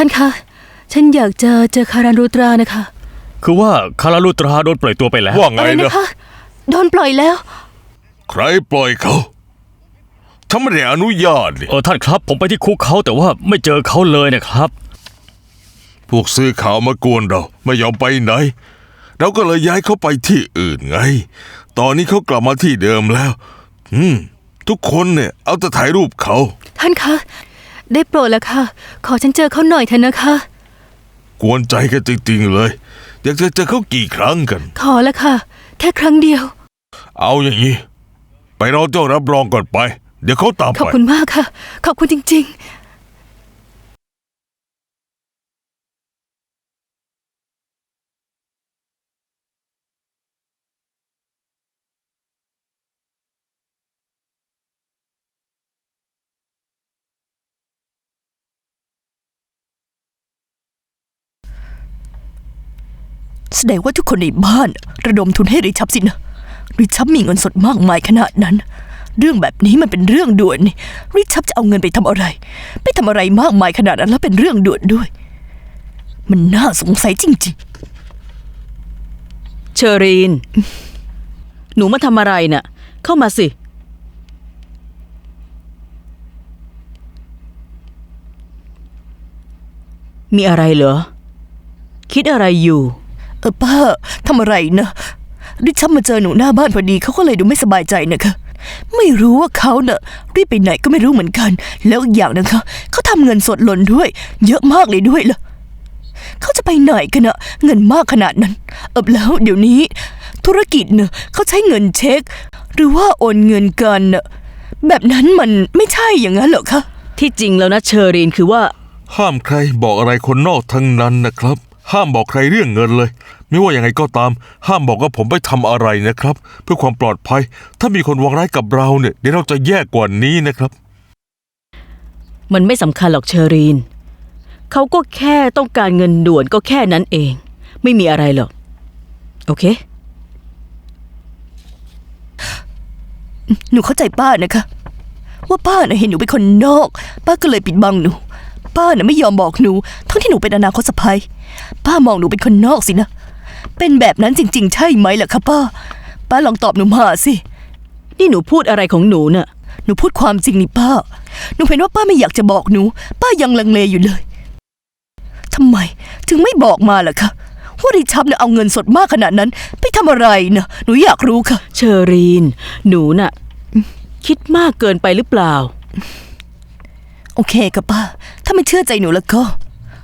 ท่านคะ ฉันอยากจะเจอคารานูตรานะคะ คือว่าคาราลูตราโดนปล่อยตัวไปแล้ว ว่าไงอะไรนะนะคะ โดนปล่อยแล้ว ใครปล่อยเขาถ้าไม่ได้อนุญาตเนี่ยเออท่านครับผมไปที่คุกเขาแต่ว่าไม่เจอเขาเลยนะครับ พวกซื้อข่าวมากวนเรา ไม่ยอมไปไหน เราก็เลยย้ายเขาไปที่อื่นไง ตอนนี้เขากลับมาที่เดิมแล้ว อืม ทุกคนเนี่ย เอาแต่ถ่ายรูปเขา ท่านคะ ได้โปรดแล้วค่ะ ขอฉันเจอเขาหน่อยเถอะนะคะ กวนใจกันจริงๆเลย อยากจะเจอเขากี่ครั้งกัน ขอแล้วค่ะ แค่ครั้งเดียว เอาอย่างนี้ ไปรอเจ้ารับรองก่อนไป เดี๋ยวเขาตามขอบไปคุณมากค่ะ ขอบคุณจริง ๆ แสดงว่าทุกคนในบ้าน ระดมทุนให้ริชับสินะ ริชับมีเงินสดมากมายขนาดนั้น เรื่องแบบนี้มันเป็นเรื่องด่วนนี่ริชับจะเอาเงินไปทำอะไร ไปทำอะไรมากมายขนาดนั้นแล้วเป็นเรื่องด่วนด้วย มันน่าสงสัยจริงเชอรีน หนูมาทำอะไรน่ะ เข้ามาสิมีอะไรเหรอ คิดอะไรอยู่ เออป้าทำอะไรนะริชับมาเจอหนูหน้าบ้านพอดีเขาก็เลยดูไม่สบายใจนะคะไม่รู้ว่าเขาเนะ่ะรีบไปไหนก็ไม่รู้เหมือนกัน แล้วอีกอย่างนะคะเขาทำเงินสดหล่นด้วย เยอะมากเลยด้วยล่ะเขาจะไปไหนกันนะเงินมากขนาดนั้น เอบแล้วเดี๋ยวนี้ ธุรกิจเนะเขาใช้เงินเช็ค หรือว่าโอนเงินกันน่ะแบบนั้นมันไม่ใช่อย่างนั้นเหรอคะที่จริงแล้วนะเชอรีนคือว่า ห้ามใครบอกอะไรคนนอกทั้งนั้นนะครับ ห้ามบอกใครเรื่องเงินเลย ไม่ว่ายังไงก็ตาม ห้ามบอกว่าผมไปทำอะไรนะครับ เพื่อความปลอดภัย ถ้ามีคนวางร้ายกับเราเนี่ยเดี๋ยวเราจะแย่กว่านี้นะครับ มันไม่สำคัญหรอกเชอรีนเขาก็แค่ต้องการเงินด่วนก็แค่นั้นเอง ไม่มีอะไรหรอก โอเค หนูเข้าใจป้านะคะ ว่าป้าน่ะเห็นหนูเป็นคนนอก ป้าก็เลยปิดบังหนู ป้าน่ะไม่ยอมบอกหนู ทั้งที่หนูเป็นอนาคตสะใภ้ ป้ามองหนูเป็นคนนอกสินะ เป็นแบบนั้นจริง ๆ ใช่ไหมล่ะคะป้า ป้าลองตอบหนูมาสิ นี่หนูพูดอะไรของหนูเน่ะ หนูพูดความจริงนี่ป้า หนูเห็นว่าป้าไม่อยากจะบอกหนู ป้ายังลังเลอยู่เลย ทำไมถึงไม่บอกมาล่ะคะว่าริชับเนี่ยเอาเงินสดมากขนาดนั้น ไปทำอะไรนะหนูอยากรู้ค่ะ เชอรีน หนูน่ะ คิดมากเกินไปหรือเปล่า โอเคค่ะป้า ถ้าไม่เชื่อใจหนูแล้วก็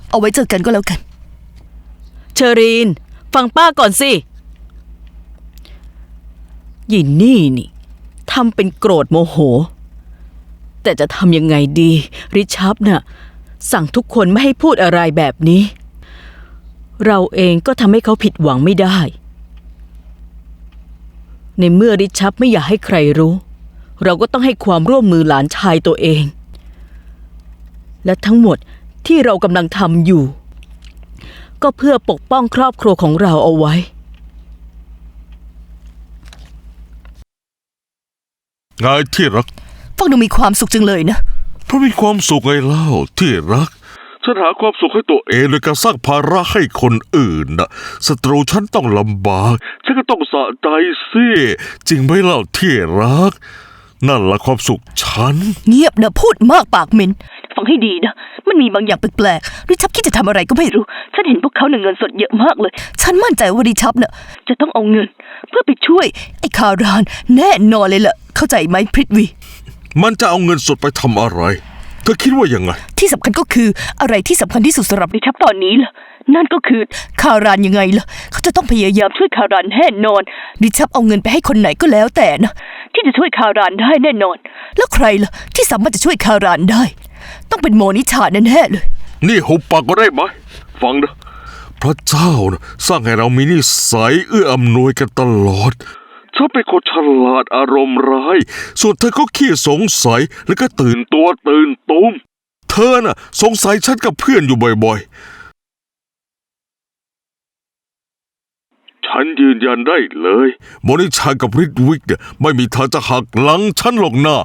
เอาไว้เจอกันก็แล้วกัน เชอรีน ฟังป้าก่อนสิยินนี่นี่ทำเป็นโกรธโมโห แต่จะทำยังไงดี ริชับน่ะสั่งทุกคนไม่ให้พูดอะไรแบบนี้ เราเองก็ทำให้เขาผิดหวังไม่ได้ ในเมื่อริชับไม่อยากให้ใครรู้ เราก็ต้องให้ความร่วมมือหลานชายตัวเอง และทั้งหมดที่เรากำลังทำอยู่ ก็เพื่อปกป้องครอบครัวของเราเอาไว้ ไงที่รัก ฟังดูมีความสุขจังเลยนะ เพราะมีความสุขไงเล่าที่รัก ฉันหาความสุขให้ตัวเองโดยการสร้างภาระให้คนอื่นน่ะศัตรูฉันต้องลำบาก ฉันก็ต้องสะใจสิจริงไหมเล่าที่รัก นั่นละความสุขฉัน เงียบนะพูดมากปากเหม็น ฟังให้ดีนะ มันมีบางอย่างแปลกๆ ริชับคิดจะทำอะไรก็ไม่รู้ ฉันเห็นพวกเขาเนี่ยเงินสดเยอะมากเลย ฉันมั่นใจว่าริชับเนี่ยจะต้องเอาเงิน เพื่อไปช่วยไอ้คาราน แน่นอนเลยล่ะ เข้าใจไหมพริตวี มันจะเอาเงินสดไปทำอะไร เธอคิดว่ายังไง ที่สำคัญก็คืออะไรที่สำคัญที่สุดสำหรับริชับตอนนี้ล่ะ นั่นก็คือคารานยังไงล่ะ เขาจะต้องพยายามช่วยคารานแน่นอน ริชับเอาเงินไปให้คนไหนก็แล้วแต่นะ ที่จะช่วยคารานได้แน่นอน แล้วใครล่ะที่สามารถจะช่วยคารานได้ ต้องเป็นโมนิชาแน่ๆเลย นี่หุบปากก็ได้ไหมฟังนะพระเจ้านะสร้างให้เรามีนิสัยเอื้ออำนวยกันตลอดฉันเป็นคนฉลาดอารมณ์ร้าย ส่วนเธอก็ขี้สงสัยแล้วก็ตื่นตัวตื่นตูมเธอน่ะ สงสัยฉันกับเพื่อนอยู่บ่อยๆ ฉันยืนยันได้เลยโมนิชากับริดวิกเนี่ยไม่มีทางจะหักหลังฉันหรอกนะ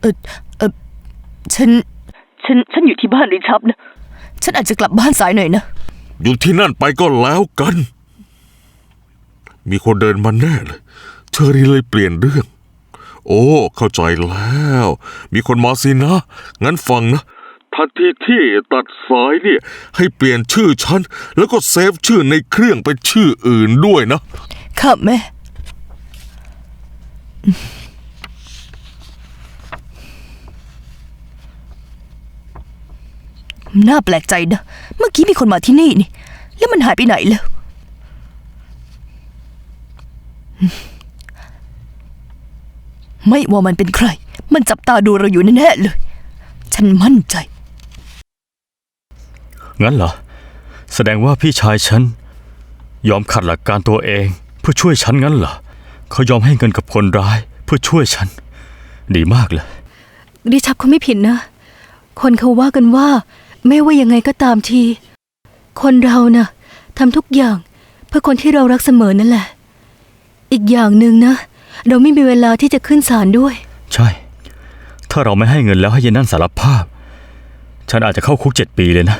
เออเออ ฉัน ฉัน ฉันอยู่ที่บ้านริชับนะ ฉันอาจจะกลับบ้านสายหน่อยนะ อยู่ที่นั่นไปก็แล้วกัน มีคนเดินมาแน่เลย เชอรี่เลยเปลี่ยนเรื่อง โอ้ เข้าใจแล้ว มีคนมาสินะ งั้นฟังนะ ทันทีที่ตัดสายเนี่ย ให้เปลี่ยนชื่อฉัน แล้วก็เซฟชื่อในเครื่องเป็นชื่ออื่นด้วยนะ ค่ะแม่ น่าแปลกใจนะ เมื่อกี้มีคนมาที่นี่นี่ แล้วมันหายไปไหนแล้ว ไม่ว่ามันเป็นใคร มันจับตาดูเราอยู่แน่ๆเลย ฉันมั่นใจ งั้นเหรอ แสดงว่าพี่ชายฉัน ยอมขัดหลักการตัวเอง เพื่อช่วยฉันงั้นเหรอ เขายอมให้เงินกับคนร้าย เพื่อช่วยฉัน ดีมากเลยริชับเขาไม่ผิดนะ คนเขาว่ากันว่า ไม่ว่ายังไงก็ตามที คนเรานะ่ะทำทุกอย่างเพื่อคนที่เรารักเสมอนั่นแหละ อีกอย่างหนึ่งนะ เราไม่มีเวลาที่จะขึ้นศาลด้วย ใช่ ถ้าเราไม่ให้เงินแล้วให้เยนนั่นสารภาพ ฉันอาจจะเข้าคุกเจ็ดปีเลยนะ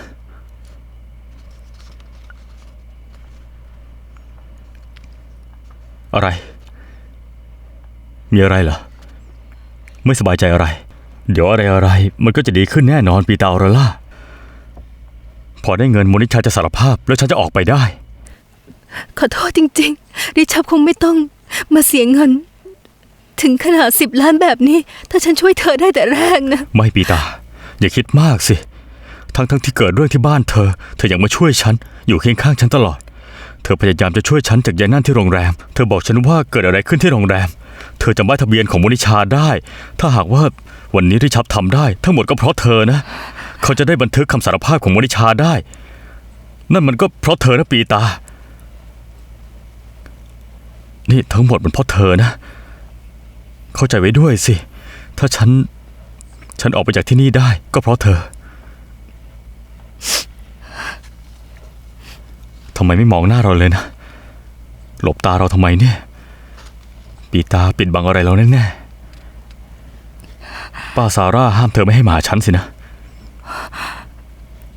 อะไร มีอะไรเหรอ ไม่สบายใจอะไร เดี๋ยวอะไรอะไรมันก็จะดีขึ้นแน่นอนปีตาออรล่า พอได้เงินโมนิชาจะสารภาพ แล้วฉันจะออกไปได้ ขอโทษจริงๆ ริชับคงไม่ต้องมาเสียเงิน ถึงขนาดสิบล้านแบบนี้ ถ้าฉันช่วยเธอได้แต่แรกนะ ไม่ปีตา อย่าคิดมากสิ ทั้งทั้งที่เกิดเรื่องที่บ้านเธอ เธอยังมาช่วยฉัน อยู่เคียงข้างฉันตลอด เธอพยายามจะช่วยฉันจากยายนั่นที่โรงแรม เธอบอกฉันว่าเกิดอะไรขึ้นที่โรงแรม เธอจำใบทะเบียนของมุนิชาได้ ถ้าหากว่าวันนี้ริชับทำได้ ทั้งหมดก็เพราะเธอนะ เขาจะได้บันทึกคำสารภาพของมุนิชาได้ นั่นมันก็เพราะเธอนะปีตา นี่ทั้งหมดมันเพราะเธอนะ เข้าใจไว้ด้วยสิ ถ้าฉัน ฉันออกไปจากที่นี่ได้ก็เพราะเธอทำไมไม่มองหน้าเราเลยนะ หลบตาเราทำไมเนี่ย ปีตาปิดบังอะไรเราแน่ๆป้าซาร่าห้ามเธอไม่ให้มาหาฉันสินะ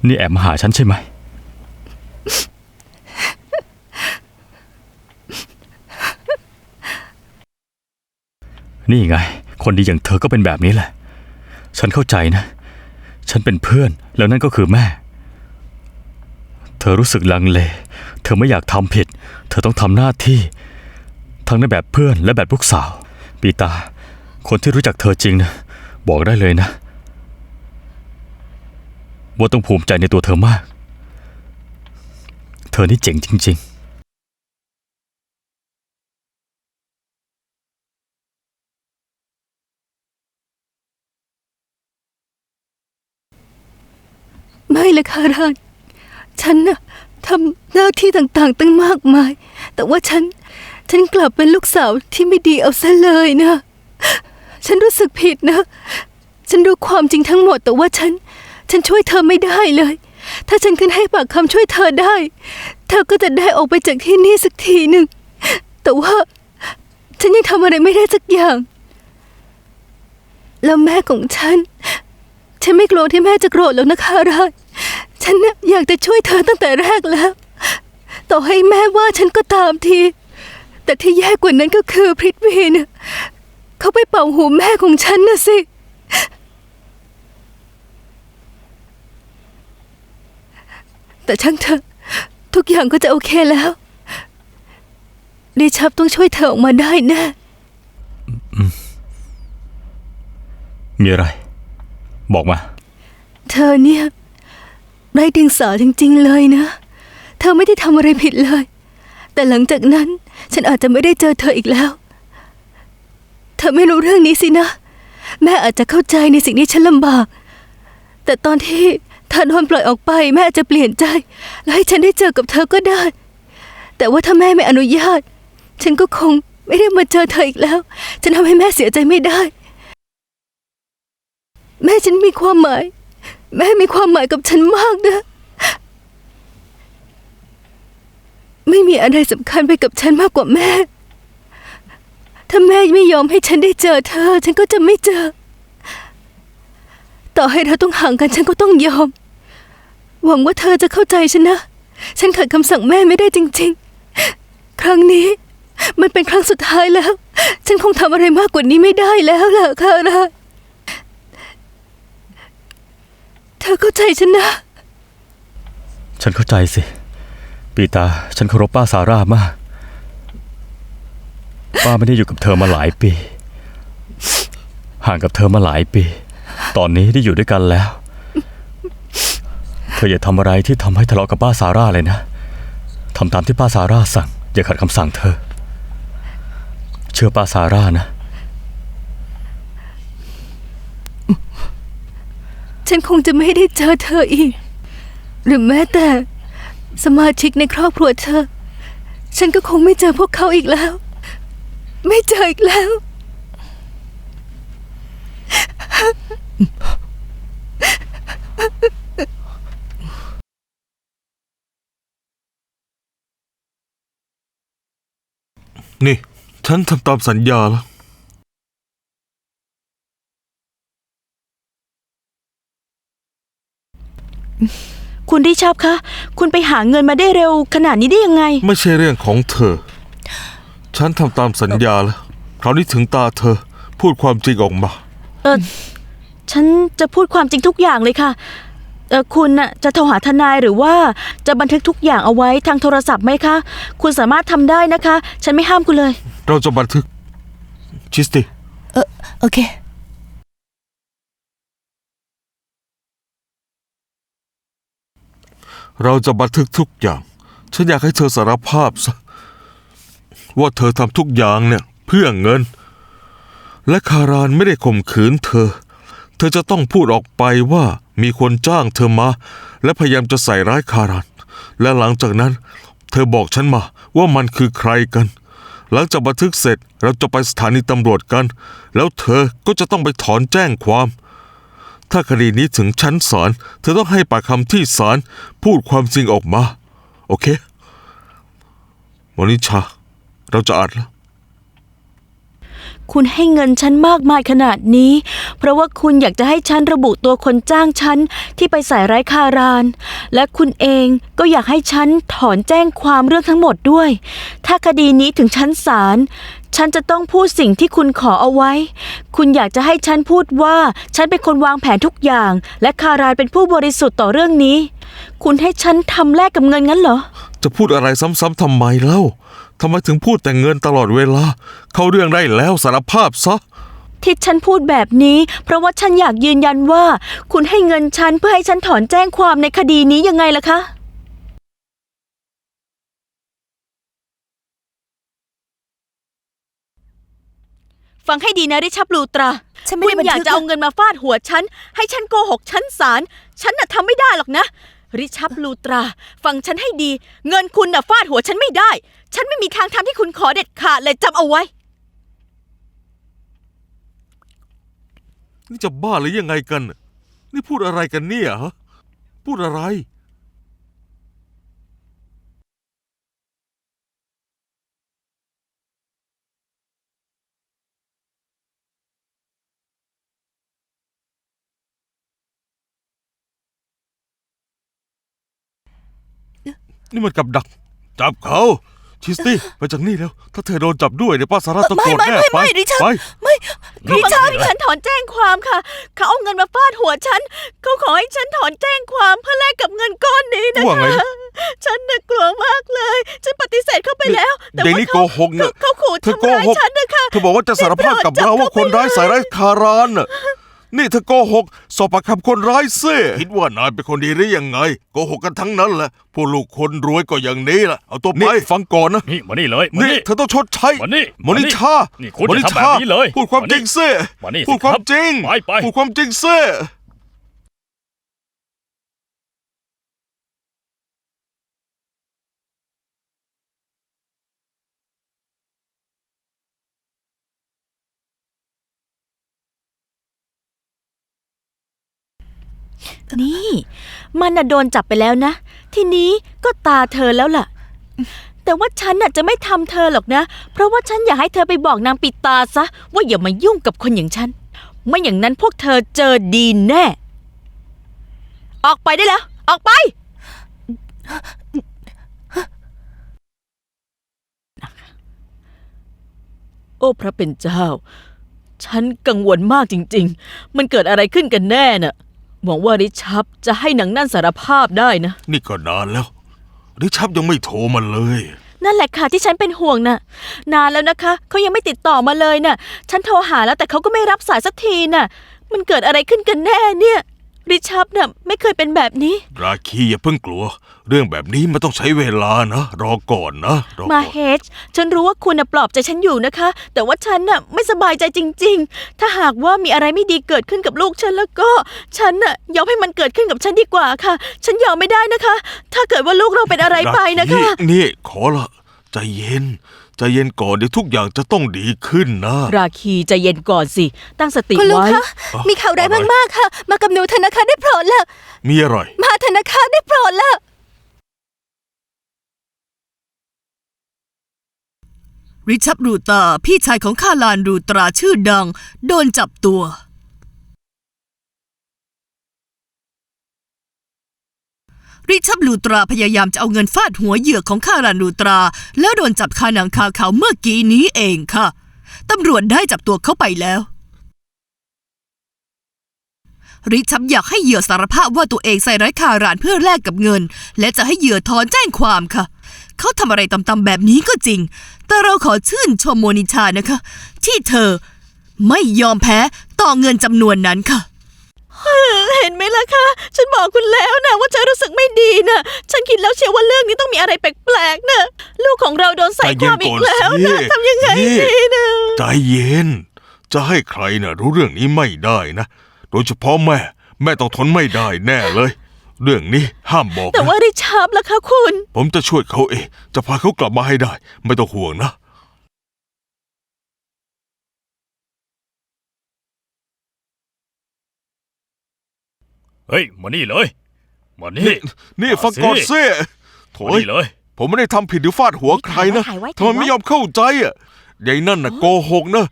นี่แอบมาหาฉันใช่ไหม นี่ไง คนดีอย่างเธอก็เป็นแบบนี้แหละ ฉันเข้าใจนะ ฉันเป็นเพื่อนแล้วนั่นก็คือแม่ เธอรู้สึกลังเล เธอไม่อยากทำผิด เธอต้องทำหน้าที่ ทั้งในแบบเพื่อนและแบบลูกสาว ปีตา คนที่รู้จักเธอจริงนะ บอกได้เลยนะ ว่าต้องภูมิใจในตัวเธอมาก เธอนี่เจ๋งจริง ๆไม่เลยค่ะรานฉันน่ะทำหน้าที่ต่างๆ ตั้งมากมาย แต่ว่าฉัน ฉันกลับเป็นลูกสาวที่ไม่ดีเอาซะเลยนะ ฉันรู้สึกผิดนะ ฉันรู้ความจริงทั้งหมดแต่ว่าฉัน ฉันช่วยเธอไม่ได้เลย ถ้าฉันขึ้นให้ปากคำช่วยเธอได้ เธอก็จะได้ออกไปจากที่นี่สักทีหนึ่ง แต่ว่า ฉันยังทำอะไรไม่ได้สักอย่าง แล้วแม่ของฉัน ฉันไม่กลัวที่แม่จะโกรธแล้วนะคะรานฉันน่ะอยากจะช่วยเธอตั้งแต่แรกแล้ว ต่อให้แม่ว่าฉันก็ตามที แต่ที่แย่กว่านั้นก็คือพริตวีนะเขาไปเป่าหูแม่ของฉันนะสิ แต่ช่างเถอะทุกอย่างก็จะโอเคแล้ว ดิชับต้องช่วยเธอออกมาได้แน่มีอะไร บอกมา เธอเนี่ยไร้เดียงสาจริง ๆ เลยนะ เธอไม่ได้ทำอะไรผิดเลย แต่หลังจากนั้น ฉันอาจจะไม่ได้เจอเธออีกแล้ว เธอไม่รู้เรื่องนี้สินะ แม่อาจจะเข้าใจในสิ่งที่ฉันลำบาก แต่ตอนที่ เธอโดนปล่อยออกไปแม่อาจจะเปลี่ยนใจ และให้ฉันได้เจอกับเธอก็ได้ แต่ว่าถ้าแม่ไม่อนุญาต ฉันก็คงไม่ได้มาเจอเธออีกแล้ว ฉันทำให้แม่เสียใจไม่ได้ แม่ฉันมีความหมาย แม่มีความหมายกับฉันมากนะไม่มีอะไรสำคัญไปกับฉันมากกว่าแม่ ถ้าแม่ไม่ยอมให้ฉันได้เจอเธอ ฉันก็จะไม่เจอ ต่อให้เราต้องห่างกันฉันก็ต้องยอม หวังว่าเธอจะเข้าใจฉันนะ ฉันขัดคำสั่งแม่ไม่ได้จริง ๆ ครั้งนี้ มันเป็นครั้งสุดท้ายแล้ว ฉันคงทำอะไรมากกว่านี้ไม่ได้แล้วล่ะคาราเธอเข้าใจฉันนะ ฉันเข้าใจสิ ปีตา ฉันเคารพป้าซาร่ามาก ป้าไม่ได้อยู่กับเธอมาหลายปี ห่างกับเธอมาหลายปี ตอนนี้ได้อยู่ด้วยกันแล้ว ธออย่าทำอะไรที่ทำให้ทะเลาะกับป้าซาร่าเลยนะทำตามที่ป้าซาร่าสั่ง อย่าขัดคำสั่งเธอ เชื่อป้าซาร่านะ ฉันคงจะไม่ได้เจอเธออีก หรือแม้แต่ สมาชิกในครอบครัวเธอ ฉันก็คงไม่เจอพวกเขาอีกแล้ว ไม่เจออีกแล้ว นี่ ฉันทำตามสัญญาแล้วคุณริชาร์ดคะ คุณไปหาเงินมาได้เร็วขนาดนี้ได้ยังไง ไม่ใช่เรื่องของเธอ ฉันทำตามสัญญาแล้ว คราวนี้ถึงตาเธอ พูดความจริงออกมา เออ ฉันจะพูดความจริงทุกอย่างเลยค่ะ เออคุณน่ะจะโทรหาทนายหรือว่าจะบันทึกทุกอย่างเอาไว้ทางโทรศัพท์ไหมคะ คุณสามารถทำได้นะคะ ฉันไม่ห้ามคุณเลย เราจะบันทึก ชิสติ เออโอเค เราจะบันทึกทุกอย่าง ฉันอยากให้เธอสารภาพซะว่าเธอทำทุกอย่างเนี่ยเพื่อเงิน และคารานไม่ได้ข่มขืนเธอ เธอจะต้องพูดออกไปว่า มีคนจ้างเธอมา และพยายามจะใส่ร้ายคารานและหลังจากนั้น เธอบอกฉันมาว่ามันคือใครกัน หลังจากบันทึกเสร็จเราจะไปสถานีตำรวจกัน แล้วเธอก็จะต้องไปถอนแจ้งความ ถ้าคดีนี้ถึงชั้นศาลเธอต้องให้ปากคำที่ศาลพูดความจริงออกมา โอเคมอนิชา เราจะอ่านแล้ว คุณให้เงินฉันมากมายขนาดนี้ เพราะว่าคุณอยากจะให้ฉันระบุตัวคนจ้างฉันที่ไปใส่ร้ายคาราน และคุณเองก็อยากให้ฉันถอนแจ้งความเรื่องทั้งหมดด้วย ถ้าคดีนี้ถึงชั้นศาลฉันจะต้องพูดสิ่งที่คุณขอเอาไว้ คุณอยากจะให้ฉันพูดว่าฉันเป็นคนวางแผนทุกอย่าง และคารานเป็นผู้บริสุทธิ์ต่อเรื่องนี้ คุณให้ฉันทำแลกกับเงินงั้นเหรอ จะพูดอะไรซ้ำๆทำไมเล่า ทำไมถึงพูดแต่เงินตลอดเวลา เข้าเรื่องได้แล้วสารภาพซะ ที่ฉันพูดแบบนี้ เพราะว่าฉันอยากยืนยันว่า คุณให้เงินฉันเพื่อให้ฉันถอนแจ้งความในคดีนี้ยังไงล่ะคะ ฟังให้ดีนะริชับลูตรา ฉันไม่คุได้ณบันอยากทึกจะเอานะเงินมาฟาดหัวฉัน ให้ฉันโกหกชั้นศาลฉันน่ะทำไม่ได้หรอกนะ ริชับลูตรา ฟังฉันให้ดี เงินคุณน่ะฟาดหัวฉันไม่ได้ ฉันไม่มีทางทำที่คุณขอเด็ดขาดเลยจำเอาไว้ นี่จะบ้าหรือยังไงกัน นี่พูดอะไรกันเนี่ยฮะพูดอะไร นี่มันกับดัก จับเขาชิสตี้ไปจากนี่แล้ว ถ้าเธอโดนจับด้วยเดี๋ยวป้าสาราต้องไม่โกรธไม่แน่ไม่ไปไม่ริชาร์ดไปไม่เขาบังคับให้ฉันถอนแจ้งความค่ะ เขาเอาเงินมาฟาดหัวฉัน เขาขอให้ฉันถอนแจ้งความเพื่อแลกกับเงินก้อนนี้นะว่าไงคะฉันน่ะกลัวมากเลย ฉันปฏิเสธเข้าไปแล้ว แต่เดี๋ยวว่านี้เขาโกหกเนี่ยเขาขู่เธอทำโกร้ายหกฉันนะคะเธอบอกว่าจะสารภาพกับเราว่าคนร้ายใส่ร้ายคารานน่ะ นี่เธอโกหกสอบปากคำคนร้ายซิคิดว่านายเป็นคนดีหรือยังไงโกหกกันทั้งนั้นแหละพวกลูกคนรวยก็อย่างนี้แหละเอาตัวไปฟังก่อนนะนี่มานี่เลยมานี่นี่เธอต้องชดใช้มานี่มอนิชานี่คุณมอนิอย่าทำชาแบบนี้เลยพูดความมาจนี่ริงซิมานี่สิพูดความครับจริงไปไป พูดความจริงซิ นี่ มันน่ะโดนจับไปแล้วนะ ทีนี้ก็ตาเธอแล้วล่ะ แต่ว่าฉันน่ะจะไม่ทำเธอหรอกนะ เพราะว่าฉันอยากให้เธอไปบอกนางปิดตาซะ ว่าอย่ามายุ่งกับคนอย่างฉัน ไม่อย่างนั้นพวกเธอเจอดีแน่ ออกไปได้แล้ว ออกไป โอ้พระเป็นเจ้า ฉันกังวลมากจริง ๆ มันเกิดอะไรขึ้นกันแน่น่ะ หวังว่าริชับจะให้หนังนั่นสารภาพได้นะ นี่ก็นานแล้วริชับยังไม่โทรมาเลย นั่นแหละค่ะที่ฉันเป็นห่วงน่ะ นานแล้วนะคะ เขายังไม่ติดต่อมาเลยน่ะ ฉันโทรหาแล้วแต่เขาก็ไม่รับสายสักทีน่ะ มันเกิดอะไรขึ้นกันแน่เนี่ย ริชับน่ะไม่เคยเป็นแบบนี้ ราคีอย่าเพิ่งกลัว เรื่องแบบนี้มันต้องใช้เวลานะ รอก่อนนะรอมาก่อนเฮดฉันรู้ว่าคุณน่ะปลอบใจฉันอยู่นะคะ แต่ว่าฉันน่ะไม่สบายใจจริง ๆ ถ้าหากว่ามีอะไรไม่ดีเกิดขึ้นกับลูกฉันแล้วก็ ฉันน่ะยอมให้มันเกิดขึ้นกับฉันดีกว่าค่ะ ฉันยอมไม่ได้นะคะ ถ้าเกิดว่าลูกเราเป็นอะไรไปนะคะนี่ขอละใจเย็น ใจเย็นก่อนเดี๋ยวทุกอย่างจะต้องดีขึ้นนะ ราคีใจเย็นก่อนสิ ตั้งสติคุณลุงไว้ คะมีข่าวร้ายมาก ๆ ค่ะ มากับหนูธนาคารได้โปรดละมีอะไร มาธนาคารได้โปรดละริชับรูตาพี่ชายของข้าลานรูตราชื่อดัง โดนจับตัว ริชับลูตราพยายามจะเอาเงินฟาดหัวเหยื่อของข้าลานรูตรา แล้วโดนจับคาหนังคาเขาเมื่อกี้นี้เองค่ะ ตำรวจได้จับตัวเขาไปแล้ว ริชับอยากให้เหยื่อสารภาพว่าตัวเองใส่ร้ายคารานเพื่อแลกกับเงิน และจะให้เหยื่อถอนแจ้งความค่ะ เขาทำอะไรตำๆแบบนี้ก็จริง แต่เราขอชื่นชมโมนิชานะคะ ที่เธอไม่ยอมแพ้ต่อเงินจำนวนนั้นค่ะ เห็นไหมล่ะคะ ฉันบอกคุณแล้วนะว่าฉันรู้สึกไม่ดีนะฉันคิดแล้วเชียวว่าเรื่องนี้ต้องมีอะไรแปลกๆนะลูกของเราโดนใส่ความอีกแล้วนะทำยังไงดีนะใจเย็น จะให้ใครนะรู้เรื่องนี้ไม่ได้นะ โดยเฉพาะแม่ แม่ต้องทนไม่ได้แน่เลย เรื่องนี้ห้ามบอกแต่นะว่าริชาร์ดล่ะคะคุณ ผมจะช่วยเขาเอง จะพาเขากลับมาให้ได้ ไม่ต้องห่วงนะ เฮ้ยมานี่เลยมานี่นี่นี่ฟังก่อนเซ่โถมายนี่เลย ผมไม่ได้ทำผิดหรือฟาดหัวใครนะถ่ายไว้ทำไมถ่ายไว้ไม่ยอมเข้าใจอะยายนั่นน่ะโกหกนะ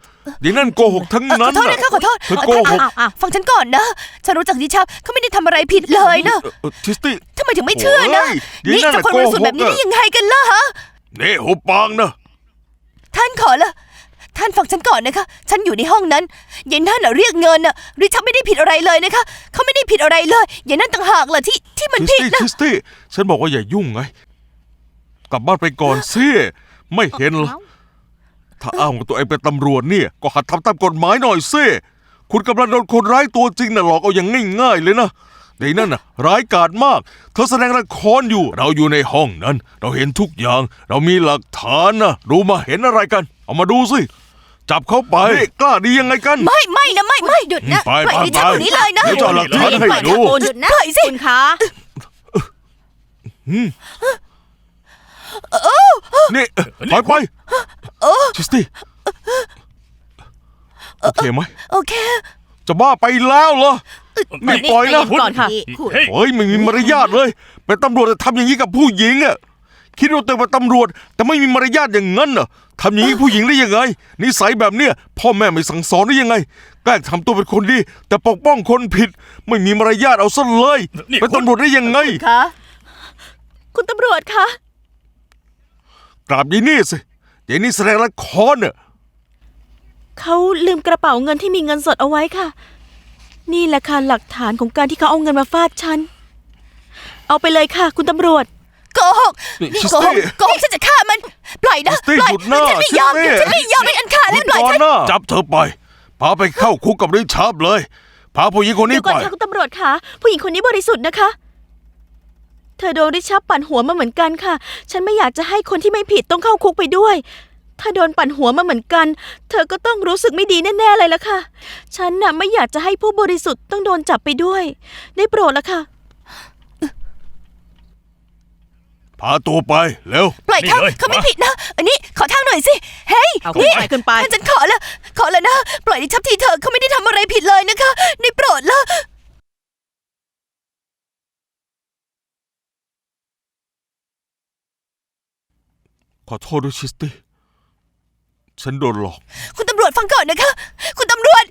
ยายนั่นโกหกทั้งขอนั้นโทษน่ะนะคะขอโทษเธอโกหกอ้าวอ้าวฟังฉันก่อนนะ ฉันรู้จักดิชับเขาไม่ได้ทำอะไรผิดเลยนะเอ่อเอ่อทิสตี้ ทำไมถึงไม่เชื่อนะ โอ้ยนี่นี่นั่นจะน่ะคนบริสุทธิ์แบบนี้โกหกได้ยังไงกันล่ะฮะ นี่หุบปากนะท่านขอละ ท่านฟังฉันก่อนนะคะ ฉันอยู่ในห้องนั้นยายนั่นน่ะเรียกเงินน่ะริชับไม่ได้ผิดอะไรเลยนะคะ เขาไม่ได้ผิดอะไรเลยยายนั่นต่างหากล่ะที่ที่มันทิสผิดตี้นะทิสตี้ฉันบอกว่าอย่ายุ่งไง กลับบ้านไปก่อนสิไม่เห็นเหรอ ถ้าอ้างว่าตัวเองเป็นตำรวจเนี่ย ก็หัดทำตามกฎหมายหน่อยสิ คุณกำลังโดนคนร้ายตัวจริงน่ะหลอกเอาอย่างง่ายๆเลยนะในนั่นน่ะ ร้ายกาจมาก เธอแสดงละครอยู่ เราอยู่ในห้องนั้น เราเห็นทุกอย่าง เรามีหลักฐานนะรู้มาเห็นอะไรกัน เอามาดูสิ จับเขาไปกล้าดียังไงกัน ไม่ไม่นะไม่ไม่หยุดนะไปปล่อยไปดิฉันอยู่นี้เลยนะเดี๋ยวจะเอาหลักฐานให้ดูปล่อยหยุดนะปล่อยสิคุณคะนี่ถอยไปทิสตี้โอเคไหมโอเคจะบ้าไปแล้วเหรอนี่ปล่อยนะใจเก่อนค่ะเฮ้ยเฮ้ยไม่มีมารยาทเลย เป็นตำรวจแต่ทำอย่างนี้กับผู้หญิงอะ คิดว่าตัวเป็นตำรวจ แต่ไม่มีมารยาทอย่างนั้นน่ะทำอย่างนี้กับผู้หญิงได้ยังไง นิสัยแบบเนี้ยพ่อแม่ไม่สั่งสอนได้ยังไงแกล้งทำตัวเป็นคนดี แต่ปกป้องคนผิด ไม่มีมารยาทเอาซะเลยนี่เป็นตำรวจได้ยังไง คะคุณตำรวจคะ กราบยายนี่สิยายนี่แสดงละครน่ะเขาลืมกระเป๋าเงินที่มีเงินสดเอาไว้ค่ะ นี่แหละค่ะหลักฐานของการที่เขาเอาเงินมาฟาดฉัน เอาไปเลยค่ะ คุณตำรวจ โกหกนี่นี่ชิสโกหตี้กโกหกฉันจะฆ่ามัน ปล่อยนะชิสตี้ปล่อยหยุดนะฉันไม่ยอมชิสตี้ฉันไม่ยอมเป็นอันขาดหยุแล้วดปล่อยก่อนฉันนะจับเธอไปพาไปเข้าคุกกับริชาร์ดเลย พาผู้หญิงคนนี้เดี๋ยวไปก่อนค่ะคุณตำรวจค่ะ ผู้หญิงคนนี้บริสุทธิ์นะคะ เธอโดนริชับปั่นหัวมาเหมือนกันค่ะ ฉันไม่อยากจะให้คนที่ไม่ผิดต้องเข้าคุกไปด้วย ถ้าโดนปั่นหัวมาเหมือนกัน เธอก็ต้องรู้สึกไม่ดีแน่ๆเลยละค่ะ ฉันน่ะไม่อยากจะให้ผู้บริสุทธิ์ต้องโดนจับไปด้วย ได้โปรดละค่ะ พาตัวไปเร็วปล่อยเขานี่เลยเขาไม่มาผิดนะ อันนี้ขอทางหน่อยสิ เฮ้ยเอาขึ้นนี่ไปขึ้นไปท่านฉันขอละขอละนะ ปล่อยดิชับทีเถอะเขาไม่ได้ทำอะไรผิดเลยนะคะได้โปรดละขอโทษด้วยชิสตี้ ฉันโดนหลอก คุณตำรวจฟังก่อนนะคะ คุณตำรวจ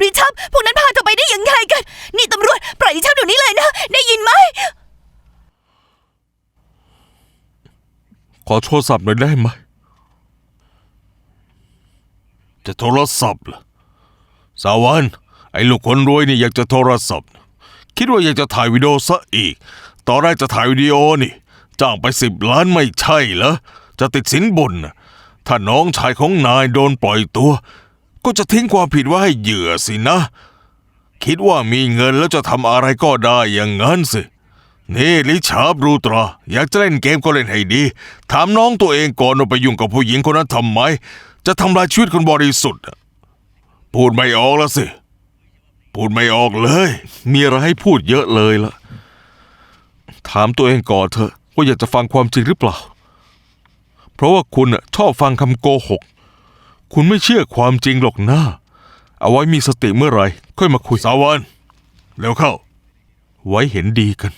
ริชับพวกนั้นพาเธอไปได้ยังไงกัน นี่ตำรวจปล่อยดิชับเดี๋ยวนี้เลยนะ ได้ยินไหม ขอโทรศัพท์หน่อยได้ไหม จะโทรศัพท์เหรอสาวัน ไอ้ลูกคนรวยนี่อยากจะโทรศัพท์ คิดว่าอยากจะถ่ายวิดีโอซะอีก ตอนแรกจะถ่ายวิดีโอนี่จ้างไปสิบล้านไม่ใช่เหรอ จะติดสินบนนะถ้าน้องชายของนายโดนปล่อยตัว ก็จะทิ้งความผิดไว้ให้เหยื่อสินะ คิดว่ามีเงินแล้วจะทำอะไรก็ได้อย่างนั้นสิ นี่ลิชาร์บรูตรา อยากจะเล่นเกมก็เล่นให้ดี ถามน้องตัวเองก่อนว่าไปยุ่งกับผู้หญิงคนนั้นทำไม จะทำลายชีวิตคนบริสุทธิ์อะพูดไม่ออกแล้วสิ พูดไม่ออกเลย มีอะไรให้พูดเยอะเลยล่ะถามตัวเองก่อนเถอะว่าอยากจะฟังความจริงหรือเปล่า เพราะว่าคุณน่ะชอบฟังคำโกหก คุณไม่เชื่อความจริงหรอกนะเอาไว้มีสติเมื่อไหร่ค่อยมาคุยสาวันเร็วเข้า ไว้เห็นดีกัน